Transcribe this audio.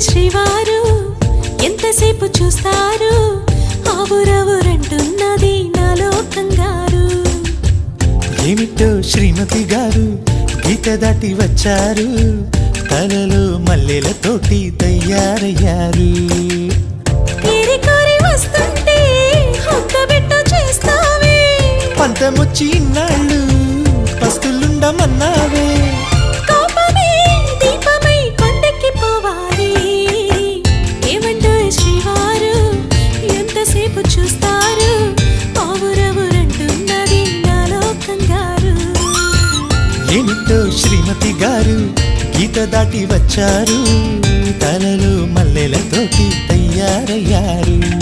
శ్రీవారు ఎంతసేపు చూస్తారు? ఆవురవురంటున్నది నాలో కంగారు ఏమిటో శ్రీమతి గారు గీత దాటి వచ్చారు. తలలో మల్లెలతోటి తయారయ్యారు. పంతమొచ్చి ఇన్నాళ్ళు పస్తులుండమన్నావే ఏమిటో శ్రీమతి గారు గీత దాటి వచ్చారు. తలలు మల్లెలతోటి తయారయ్యారు.